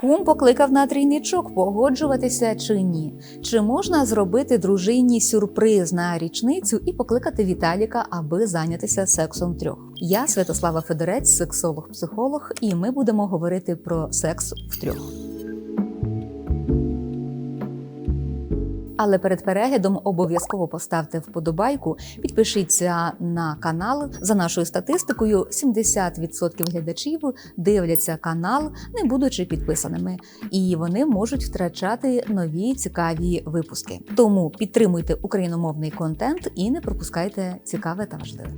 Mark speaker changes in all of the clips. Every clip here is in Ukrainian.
Speaker 1: Кум покликав на трійничок погоджуватися чи ні. Чи можна зробити дружині сюрприз на річницю і покликати Віталіка, аби зайнятися сексом трьох? Я Святослава Федорець, сексолог-психолог, і ми будемо говорити про секс втрьох. Але перед переглядом обов'язково поставте вподобайку, підпишіться на канал. За нашою статистикою, 70% глядачів дивляться канал, не будучи підписаними, і вони можуть втрачати нові цікаві випуски. Тому підтримуйте україномовний контент і не пропускайте цікаве та важливе.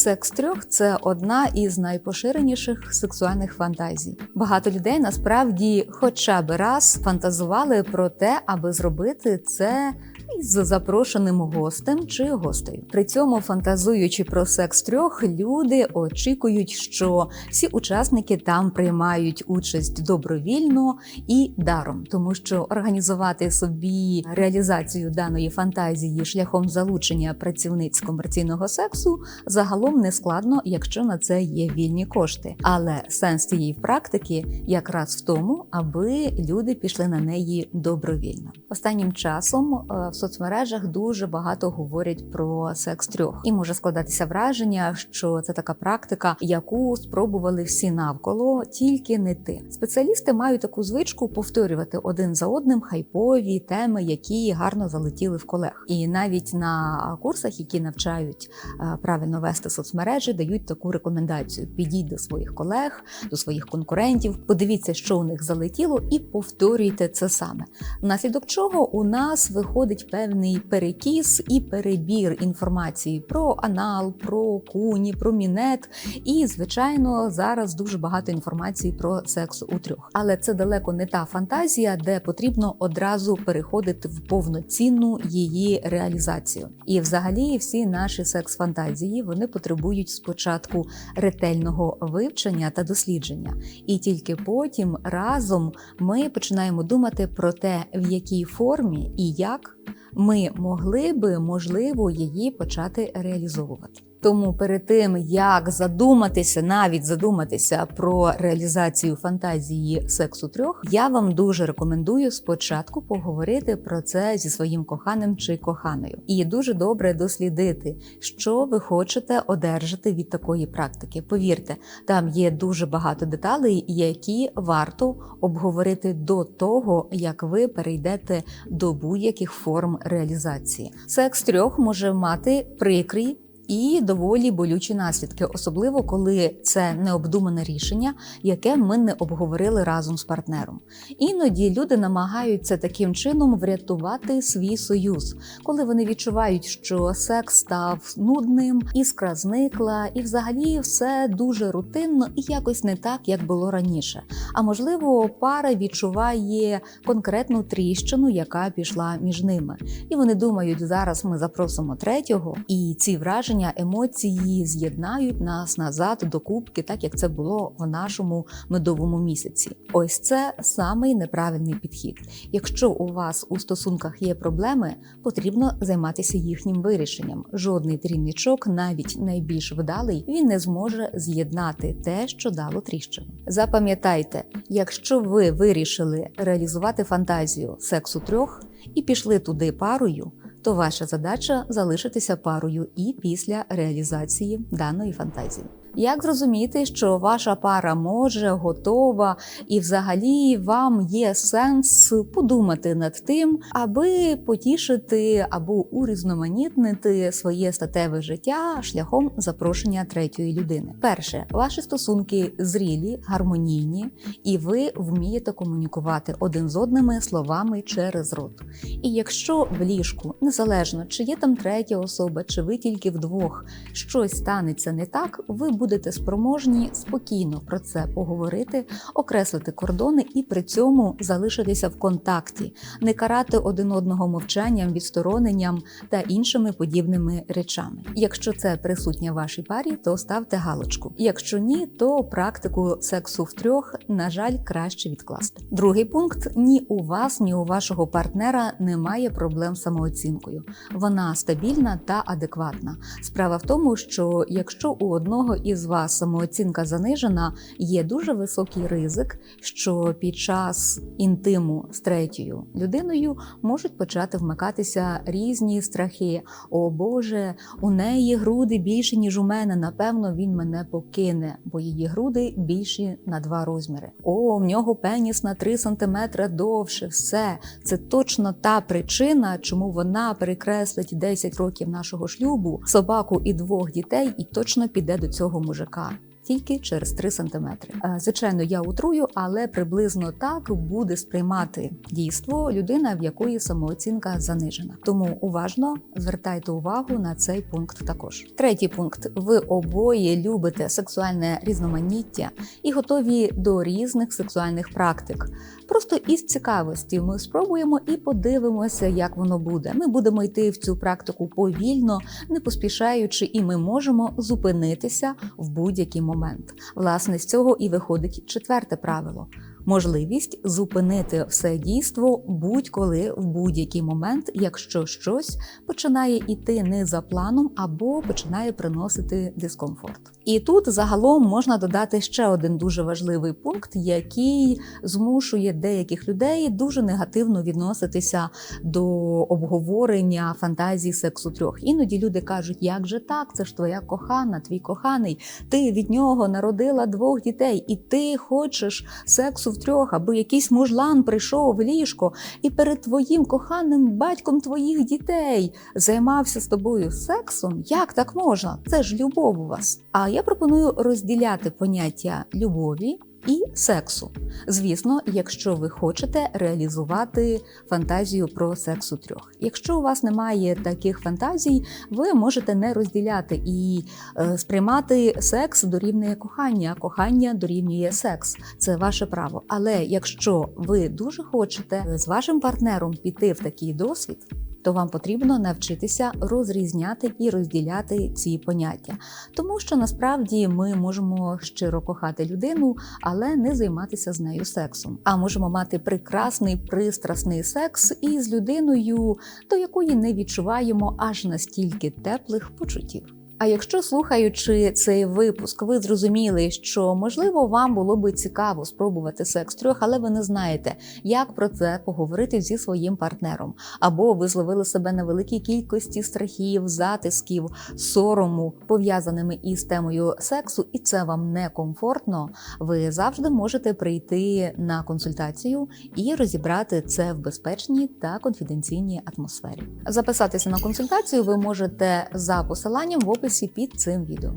Speaker 1: Секс трьох це одна із найпоширеніших сексуальних фантазій. Багато людей насправді, хоча б раз, фантазували про те, аби зробити це із запрошеним гостем чи гостею. При цьому, фантазуючи про секс трьох, люди очікують, що всі учасники там приймають участь добровільно і даром, тому що організувати собі реалізацію даної фантазії шляхом залучення працівниць комерційного сексу загалом не складно, якщо на це є вільні кошти. Але сенс цієї практики якраз в тому, аби люди пішли на неї добровільно. Останнім часом е, в соцмережах дуже багато говорять про секс трьох, і може складатися враження, що це така практика, яку спробували всі навколо, тільки не ти. Спеціалісти мають таку звичку повторювати один за одним хайпові теми, які гарно залетіли в колег. І навіть на курсах, які навчають е, правильно вести соцмережі, дають таку рекомендацію: підіть до своїх колег, до своїх конкурентів, подивіться, що у них залетіло, і повторюйте це саме. Внаслідок чого у нас виходить певний перекіс і перебір інформації про анал, про куні, про мінет. І, звичайно, зараз дуже багато інформації про секс у трьох. Але це далеко не та фантазія, де потрібно одразу переходити в повноцінну її реалізацію. І, взагалі, всі наші секс-фантазії вони потребують спочатку ретельного вивчення та дослідження, і тільки потім разом ми починаємо думати про те, в якій формі і як ми могли би можливо її почати реалізовувати. Тому перед тим як задуматися, навіть задуматися про реалізацію фантазії сексу трьох, я вам дуже рекомендую спочатку поговорити про це зі своїм коханим чи коханою, і дуже добре дослідити, що ви хочете одержати від такої практики. Повірте, там є дуже багато деталей, які варто обговорити до того, як ви перейдете до будь-яких форм реалізації. Секс трьох може мати прикрий і доволі болючі наслідки, особливо коли це необдумане рішення, яке ми не обговорили разом з партнером. Іноді люди намагаються таким чином врятувати свій союз, коли вони відчувають, що секс став нудним, іскра зникла, і взагалі все дуже рутинно і якось не так, як було раніше. А можливо, пара відчуває конкретну тріщину, яка пішла між ними, і вони думають, зараз ми запросимо третього, і ці враження емоції з'єднають нас назад до кубки, так як це було в нашому медовому місяці. Ось це самий неправильний підхід. Якщо у вас у стосунках є проблеми, потрібно займатися їхнім вирішенням. Жодний трійничок, навіть найбільш вдалий, він не зможе з'єднати те, що дало тріщину. Запам'ятайте, якщо ви вирішили реалізувати фантазію сексу трьох і пішли туди парою то ваша задача залишитися парою і після реалізації даної фантазії. Як зрозуміти, що ваша пара може, готова, і взагалі вам є сенс подумати над тим, аби потішити або урізноманітнити своє статеве життя шляхом запрошення третьої людини? Перше, ваші стосунки зрілі, гармонійні, і ви вмієте комунікувати один з одними словами через рот. І якщо в ліжку, незалежно чи є там третя особа, чи ви тільки вдвох щось станеться не так, ви будете спроможні спокійно про це поговорити, окреслити кордони і при цьому залишитися в контакті, не карати один одного мовчанням, відстороненням та іншими подібними речами. Якщо це присутнє в вашій парі, то ставте галочку. Якщо ні, то практику сексу втрьох, на жаль, краще відкласти. Другий пункт: ні у вас, ні у вашого партнера немає проблем з самооцінкою. Вона стабільна та адекватна. Справа в тому, що якщо у одного і із вас самооцінка занижена, є дуже високий ризик, що під час інтиму з третьою людиною можуть почати вмикатися різні страхи. О Боже, у неї груди більше, ніж у мене. Напевно, він мене покине, бо її груди більші на два розміри. О, в нього пеніс на 3 сантиметри довше. Все це точно та причина, чому вона перекреслить 10 років нашого шлюбу, собаку і двох дітей, і точно піде до цього мужика. Тільки через 3 сантиметри. Е, Звичайно, я утрую, але приблизно так буде сприймати дійство людина, в якої самооцінка занижена. Тому уважно звертайте увагу на цей пункт. Також третій пункт: ви обоє любите сексуальне різноманіття і готові до різних сексуальних практик. Просто із цікавості ми спробуємо і подивимося, як воно буде. Ми будемо йти в цю практику повільно, не поспішаючи, і ми можемо зупинитися в будь-який момент. Власне, з цього і виходить четверте правило. Можливість зупинити все дійство будь-коли в будь-який момент, якщо щось починає йти не за планом або починає приносити дискомфорт. І тут загалом можна додати ще один дуже важливий пункт, який змушує деяких людей дуже негативно відноситися до обговорення фантазій сексу трьох. Іноді люди кажуть, як же так, це ж твоя кохана, твій коханий, ти від нього народила двох дітей, і ти хочеш сексу втрьох, аби якийсь мужлан прийшов в ліжко і перед твоїм коханим батьком твоїх дітей займався з тобою сексом. Як так можна? Це ж любов у вас. А я пропоную розділяти поняття любові. І сексу, звісно, якщо ви хочете реалізувати фантазію про секс у трьох. Якщо у вас немає таких фантазій, ви можете не розділяти і е, сприймати секс дорівнює кохання, а кохання дорівнює секс. Це ваше право. Але якщо ви дуже хочете з вашим партнером піти в такий досвід, то вам потрібно навчитися розрізняти і розділяти ці поняття, тому що насправді ми можемо щиро кохати людину, але не займатися з нею сексом. А можемо мати прекрасний пристрасний секс із людиною, до якої не відчуваємо аж настільки теплих почуттів. А якщо слухаючи цей випуск, ви зрозуміли, що можливо вам було би цікаво спробувати секс трьох, але ви не знаєте, як про це поговорити зі своїм партнером, або ви зловили себе на великій кількості страхів, затисків, сорому, пов'язаними із темою сексу, і це вам некомфортно, ви завжди можете прийти на консультацію і розібрати це в безпечній та конфіденційній атмосфері. Записатися на консультацію ви можете за посиланням в описі під цим відео.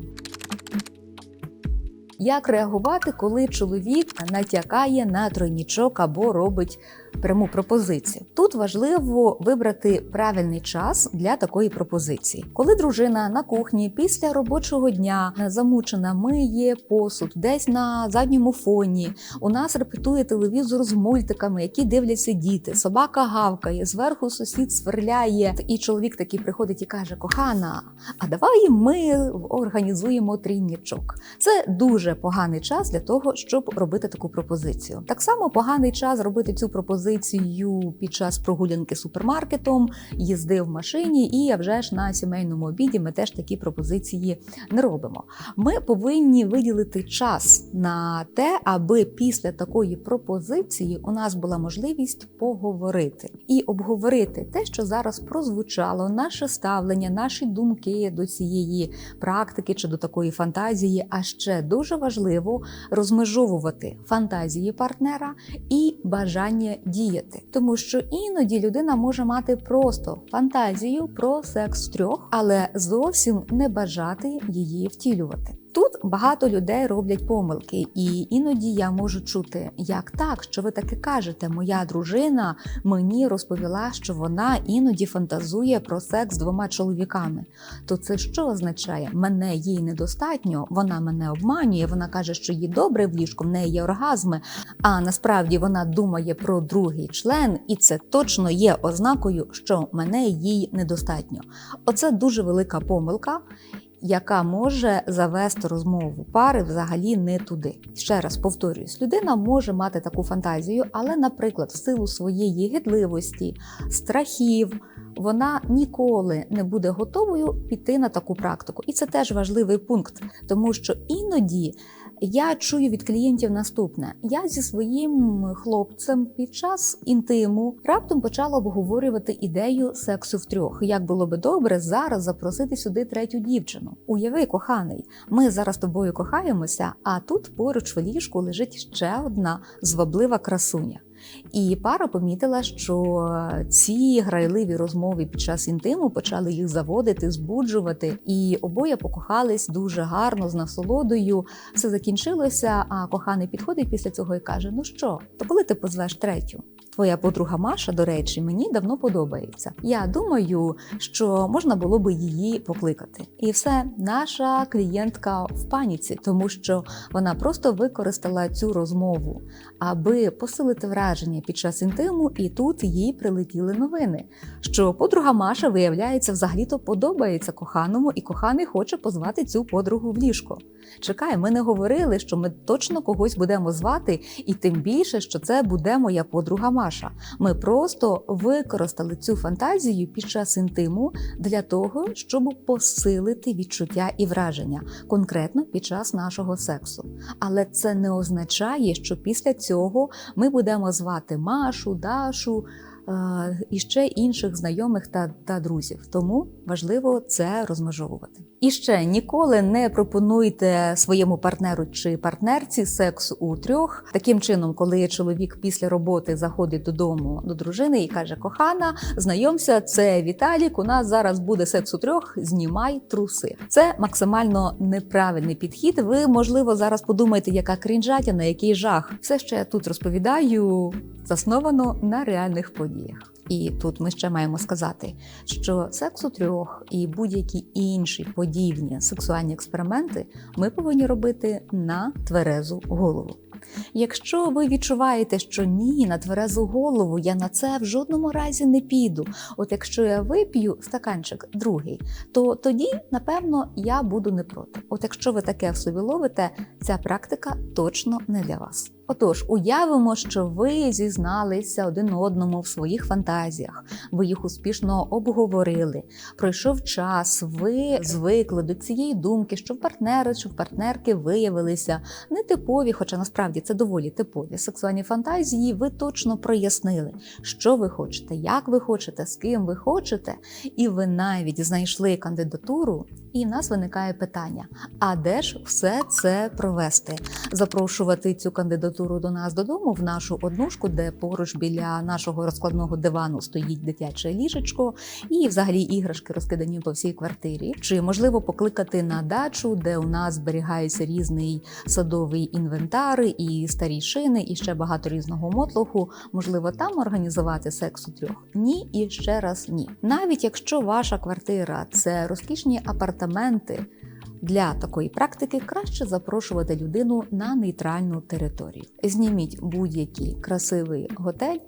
Speaker 1: Як реагувати, коли чоловік натякає на тройнічок або робить пряму пропозицію? Тут важливо вибрати правильний час для такої пропозиції. Коли дружина на кухні після робочого дня замучена, миє посуд, десь на задньому фоні. У нас репетує телевізор з мультиками, які дивляться діти. Собака гавкає, зверху сусід сверляє, і чоловік такий приходить і каже: Кохана, а давай ми організуємо трійнічок. Це дуже поганий час для того, щоб робити таку пропозицію. Так само поганий час робити цю пропозицію під час прогулянки супермаркетом, їзди в машині, і а вже ж на сімейному обіді ми теж такі пропозиції не робимо. Ми повинні виділити час на те, аби після такої пропозиції у нас була можливість поговорити і обговорити те, що зараз прозвучало, наше ставлення, наші думки до цієї практики чи до такої фантазії. А ще дуже важливо розмежовувати фантазії партнера і бажання діяти, тому що іноді людина може мати просто фантазію про секс трьох, але зовсім не бажати її втілювати. Тут багато людей роблять помилки, і іноді я можу чути, як так, що ви таке кажете. Моя дружина мені розповіла, що вона іноді фантазує про секс з двома чоловіками. То це що означає? Мене їй недостатньо, вона мене обманює. Вона каже, що їй добре в ліжку, в неї є оргазми. А насправді вона думає про другий член, і це точно є ознакою, що мене їй недостатньо. Оце дуже велика помилка. Яка може завести розмову пари взагалі не туди. Ще раз повторююсь, людина може мати таку фантазію, але, наприклад, в силу своєї гидливості, страхів. Вона ніколи не буде готовою піти на таку практику, і це теж важливий пункт, тому що іноді я чую від клієнтів наступне: я зі своїм хлопцем під час інтиму раптом почала обговорювати ідею сексу втрьох. Як було би добре зараз запросити сюди третю дівчину? Уяви, коханий, ми зараз тобою кохаємося, а тут поруч в ліжку лежить ще одна зваблива красуня. І пара помітила, що ці грайливі розмови під час інтиму почали їх заводити, збуджувати, і обоє покохались дуже гарно з насолодою. Все закінчилося. А коханий підходить після цього і каже: Ну що, то коли ти позвеш третю? Твоя подруга Маша, до речі, мені давно подобається. Я думаю, що можна було би її покликати. І все, наша клієнтка в паніці, тому що вона просто використала цю розмову, аби посилити враження під час інтиму, і тут їй прилетіли новини. Що подруга Маша, виявляється, взагалі-то подобається коханому, і коханий хоче позвати цю подругу в ліжко. Чекай, ми не говорили, що ми точно когось будемо звати, і тим більше, що це буде моя подруга Маша. Ми просто використали цю фантазію під час інтиму для того, щоб посилити відчуття і враження, конкретно під час нашого сексу. Але це не означає, що після цього ми будемо звати Машу, Дашу. І ще інших знайомих та, та друзів, тому важливо це розмежовувати. І ще ніколи не пропонуйте своєму партнеру чи партнерці секс у трьох. Таким чином, коли чоловік після роботи заходить додому до дружини і каже: Кохана, знайомся, це Віталік. У нас зараз буде секс у трьох. Знімай труси. Це максимально неправильний підхід. Ви можливо зараз подумаєте, яка крінжатіна, який жах. Все, що я тут розповідаю, засновано на реальних подіях. І тут ми ще маємо сказати, що секс у трьох і будь-які інші подібні сексуальні експерименти ми повинні робити на тверезу голову. Якщо ви відчуваєте, що ні, на тверезу голову я на це в жодному разі не піду. От якщо я вип'ю стаканчик другий, то тоді, напевно, я буду не проти. От якщо ви таке в собі ловите, ця практика точно не для вас. Отож, уявимо, що ви зізналися один одному в своїх фантазіях, ви їх успішно обговорили. Пройшов час, ви звикли до цієї думки, що в партнери чи в партнерки виявилися нетипові, хоча насправді це доволі типові сексуальні фантазії. Ви точно прояснили, що ви хочете, як ви хочете, з ким ви хочете, і ви навіть знайшли кандидатуру. І в нас виникає питання: а де ж все це провести? Запрошувати цю кандидатуру до нас додому в нашу однушку, де поруч біля нашого розкладного дивану стоїть дитяче ліжечко, і взагалі іграшки розкидані по всій квартирі. Чи можливо покликати на дачу, де у нас зберігається різний садовий інвентар, і старі шини, і ще багато різного мотлуху? Можливо, там організувати секс у трьох? Ні, і ще раз ні. Навіть якщо ваша квартира це розкішні апартаменти. Для такої практики краще запрошувати людину на нейтральну територію. Зніміть будь-який красивий готель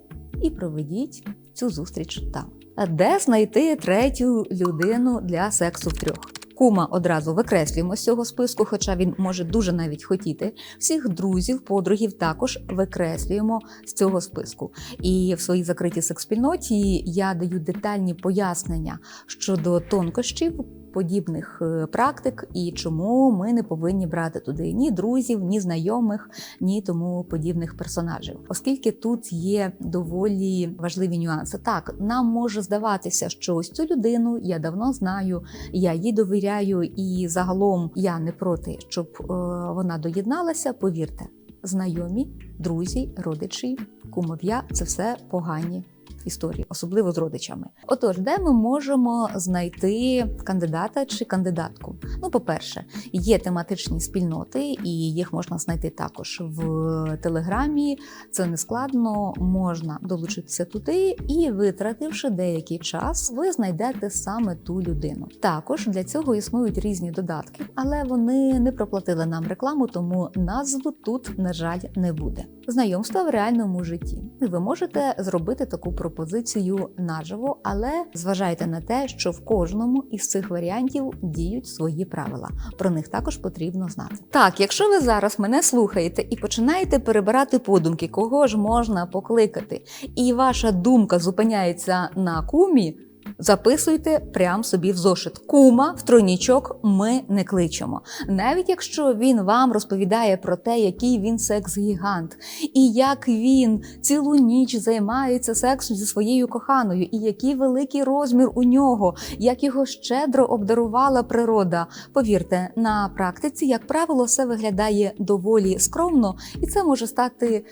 Speaker 1: і проведіть цю зустріч там. А Де знайти третю людину для сексу втрьох? Кума одразу викреслюємо з цього списку, хоча він може дуже навіть хотіти. Всіх друзів, подругів також викреслюємо з цього списку. І в своїй закритій секс-спільноті я даю детальні пояснення щодо тонкощів подібних е, практик і чому ми не повинні брати туди ні друзів, ні знайомих, ні тому подібних персонажів, оскільки тут є доволі важливі нюанси. Так, нам може здаватися, що ось цю людину я давно знаю, я їй довіряю, і загалом я не проти, щоб е, вона доєдналася. Повірте, знайомі, друзі, родичі, кумов'я це все погані історії, особливо з родичами. Отож, де ми можемо знайти кандидата чи кандидатку? Ну, по-перше, є тематичні спільноти, і їх можна знайти також в телеграмі. Це не складно, можна долучитися туди, і витративши деякий час, ви знайдете саме ту людину. Також для цього існують різні додатки, але вони не проплатили нам рекламу, тому назву тут, на жаль, не буде. Знайомства в реальному житті. Ви можете зробити таку пропозицію пропозицію наживо, але зважайте на те, що в кожному із цих варіантів діють свої правила. Про них також потрібно знати. Так, якщо ви зараз мене слухаєте і починаєте перебирати подумки, кого ж можна покликати, і ваша думка зупиняється на кумі. Записуйте прямо собі в зошит. Кума в тройнічок ми не кличемо. Навіть якщо він вам розповідає про те, який він секс-гігант, і як він цілу ніч займається сексом зі своєю коханою, і який великий розмір у нього, як його щедро обдарувала природа. Повірте, на практиці, як правило, все виглядає доволі скромно, і це може стати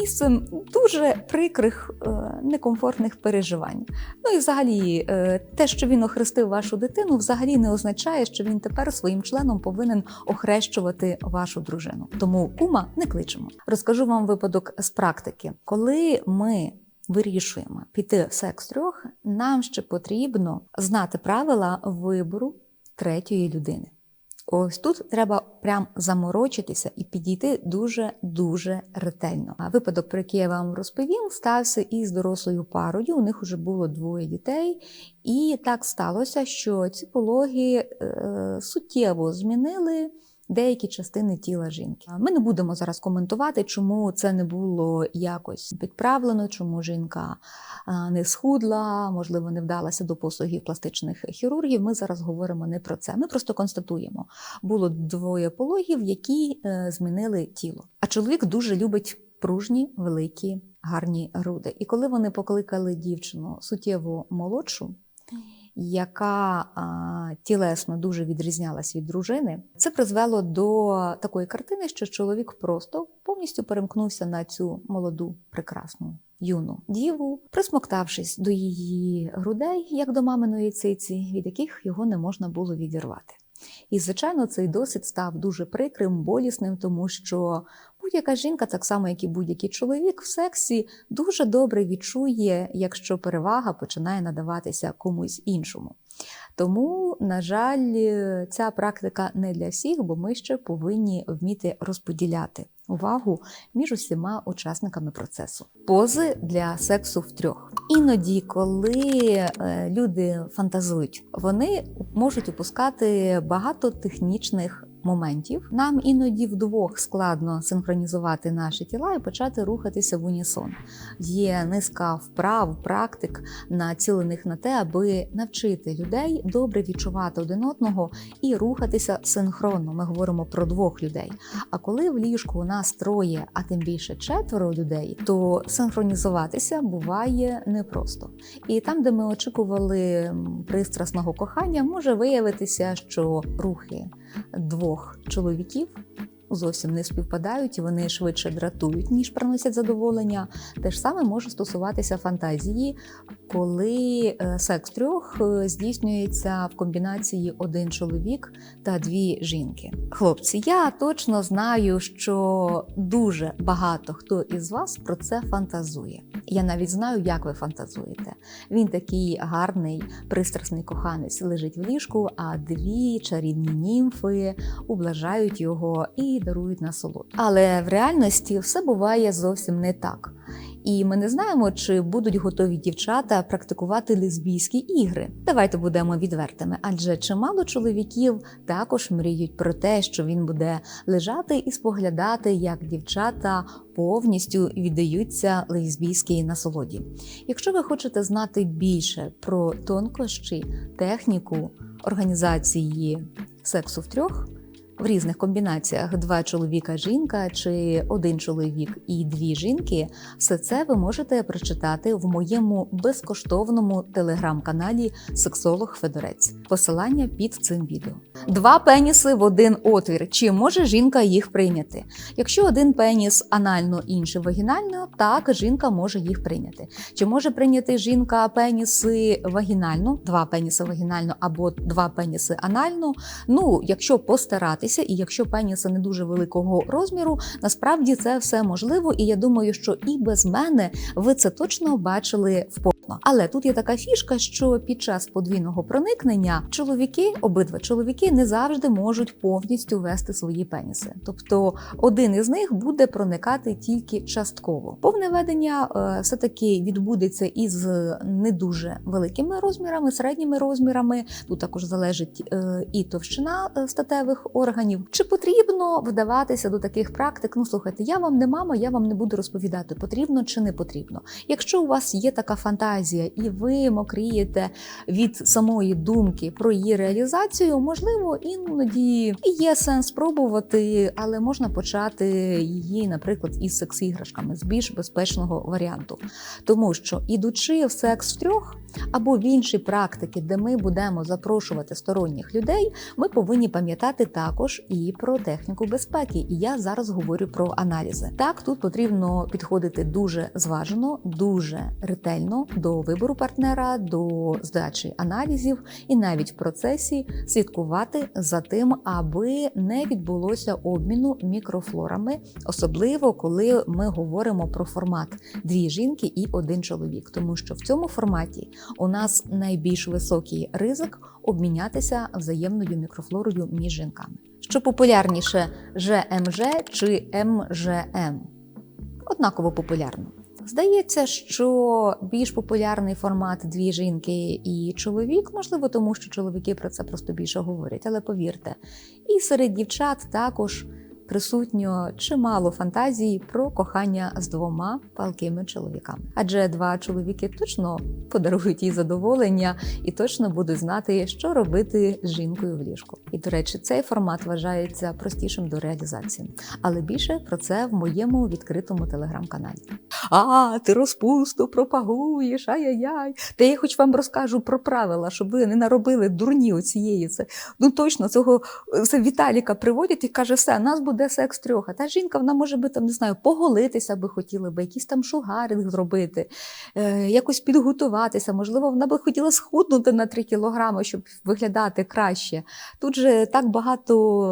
Speaker 1: місцем дуже прикрих, е, некомфортних переживань. Ну і взагалі, е, те, що він охрестив вашу дитину, взагалі не означає, що він тепер своїм членом повинен охрещувати вашу дружину. Тому кума не кличемо. Розкажу вам випадок з практики, коли ми. Вирішуємо піти в секс трьох, нам ще потрібно знати правила вибору третьої людини. Ось тут треба прям заморочитися і підійти дуже дуже ретельно. А випадок, про який я вам розповім, стався із дорослою парою. У них вже було двоє дітей, і так сталося, що ці пологи е, суттєво змінили. Деякі частини тіла жінки. Ми не будемо зараз коментувати, чому це не було якось підправлено, чому жінка не схудла, можливо, не вдалася до послугів пластичних хірургів. Ми зараз говоримо не про це. Ми просто констатуємо, було двоє пологів, які е, змінили тіло. А чоловік дуже любить пружні, великі, гарні груди. І коли вони покликали дівчину суттєво молодшу яка тілесно дуже відрізнялась від дружини, це призвело до такої картини, що чоловік просто повністю перемкнувся на цю молоду, прекрасну юну діву, присмоктавшись до її грудей, як до маминої циці, від яких його не можна було відірвати. І, звичайно, цей досвід став дуже прикрим, болісним, тому що будь-яка жінка, так само як і будь-який чоловік, в сексі дуже добре відчує, якщо перевага починає надаватися комусь іншому. Тому, на жаль, ця практика не для всіх, бо ми ще повинні вміти розподіляти увагу між усіма учасниками процесу. Пози для сексу втрьох. Іноді, коли е, люди фантазують, вони можуть опускати багато технічних моментів. Нам іноді вдвох складно синхронізувати наші тіла і почати рухатися в унісон. Є низка вправ, практик, націлених на те, аби навчити людей добре відчувати один одного і рухатися синхронно. Ми говоримо про двох людей. А коли в ліжку у нас троє, а тим більше четверо людей, то синхронізуватися буває непросто. І там, де ми очікували пристрасного кохання, може виявитися, що рухи двох чоловіків зовсім не співпадають, і вони швидше дратують, ніж приносять задоволення. Те ж саме може стосуватися фантазії, коли е, секс трьох е, здійснюється в комбінації один чоловік та дві жінки. Хлопці, я точно знаю, що дуже багато хто із вас про це фантазує. Я навіть знаю, як ви фантазуєте. Він такий гарний, пристрасний коханець лежить в ліжку, а дві чарівні німфи ублажають його і дарують насолоду. Але в реальності все буває зовсім не так. І ми не знаємо, чи будуть готові дівчата практикувати лесбійські ігри. Давайте будемо відвертими, адже чимало чоловіків також мріють про те, що він буде лежати і споглядати, як дівчата повністю віддаються лесбійській насолоді. Якщо ви хочете знати більше про тонкощі, техніку організації сексу в трьох в різних комбінаціях два чоловіка, жінка чи один чоловік і дві жінки, все це ви можете прочитати в моєму безкоштовному телеграм-каналі Сексолог Федорець. Посилання під цим відео. Два пеніси в один отвір. Чи може жінка їх прийняти? Якщо один пеніс анально, інший вагінально, так жінка може їх прийняти. Чи може прийняти жінка пеніси вагінально, два пеніси вагінально або два пеніси анально? Ну, якщо постаратися займатися, і якщо пеніси не дуже великого розміру, насправді це все можливо. І я думаю, що і без мене ви це точно бачили в порно. Але тут є така фішка, що під час подвійного проникнення чоловіки, обидва чоловіки, не завжди можуть повністю вести свої пеніси. Тобто один із них буде проникати тільки частково. Повне ведення е, все таки відбудеться із не дуже великими розмірами, середніми розмірами. Тут також залежить е, і товщина е, статевих органів. Чи потрібно вдаватися до таких практик? Ну слухайте, я вам не мама, я вам не буду розповідати, потрібно чи не потрібно. Якщо у вас є така фантазія, і ви мокрієте від самої думки про її реалізацію, можливо, іноді і є сенс спробувати, але можна почати її, наприклад, із секс-іграшками з більш безпечного варіанту, тому що ідучи в секс втрьох або в інші практики, де ми будемо запрошувати сторонніх людей, ми повинні пам'ятати також і про техніку безпеки. І я зараз говорю про аналізи. Так, тут потрібно підходити дуже зважено, дуже ретельно до вибору партнера, до здачі аналізів, і навіть в процесі слідкувати за тим, аби не відбулося обміну мікрофлорами, особливо коли ми говоримо про формат дві жінки і один чоловік, тому що в цьому форматі у нас найбільш високий ризик обмінятися взаємною мікрофлорою між жінками. Що популярніше ЖМЖ чи МЖМ? Однаково популярно. Здається, що більш популярний формат дві жінки і чоловік, можливо, тому що чоловіки про це просто більше говорять, але повірте, і серед дівчат також присутньо чимало фантазій про кохання з двома палкими чоловіками. Адже два чоловіки точно подарують їй задоволення і точно будуть знати, що робити з жінкою в ліжку. І до речі, цей формат вважається простішим до реалізації. Але більше про це в моєму відкритому телеграм-каналі. А, ти розпусту пропагуєш, ай-яй-яй. Та я хоч вам розкажу про правила, щоб ви не наробили дурні оцієї. Це ну точно цього це Віталіка приводять і каже, все, нас буде секс трьох. А та жінка вона може би там не знаю, поголитися би хотіла би, якийсь там шугаринг зробити, е, якось підготуватися. Можливо, вона би хотіла схуднути на 3 кілограми, щоб виглядати краще. Тут же так багато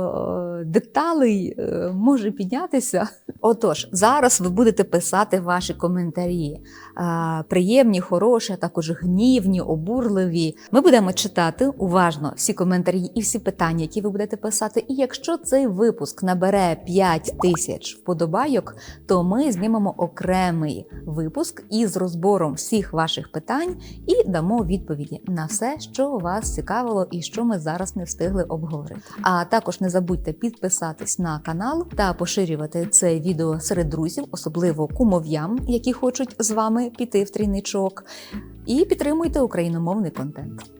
Speaker 1: е, деталей е, може піднятися. Отож, зараз ви будете писати ваші коментарі. Е, приємні, хороші, а також гнівні, обурливі. Ми будемо читати уважно всі коментарі і всі питання, які ви будете писати. І якщо цей випуск набере 5 тисяч вподобайок, то ми знімемо окремий випуск із розбором всіх ваших питань і дамо відповіді на все, що вас цікавило і що ми зараз не встигли обговорити. А також не забудьте підписатись на канал та поширювати це відео серед друзів, особливо кумов'ям, які хочуть з вами піти в трійничок. І підтримуйте україномовний контент.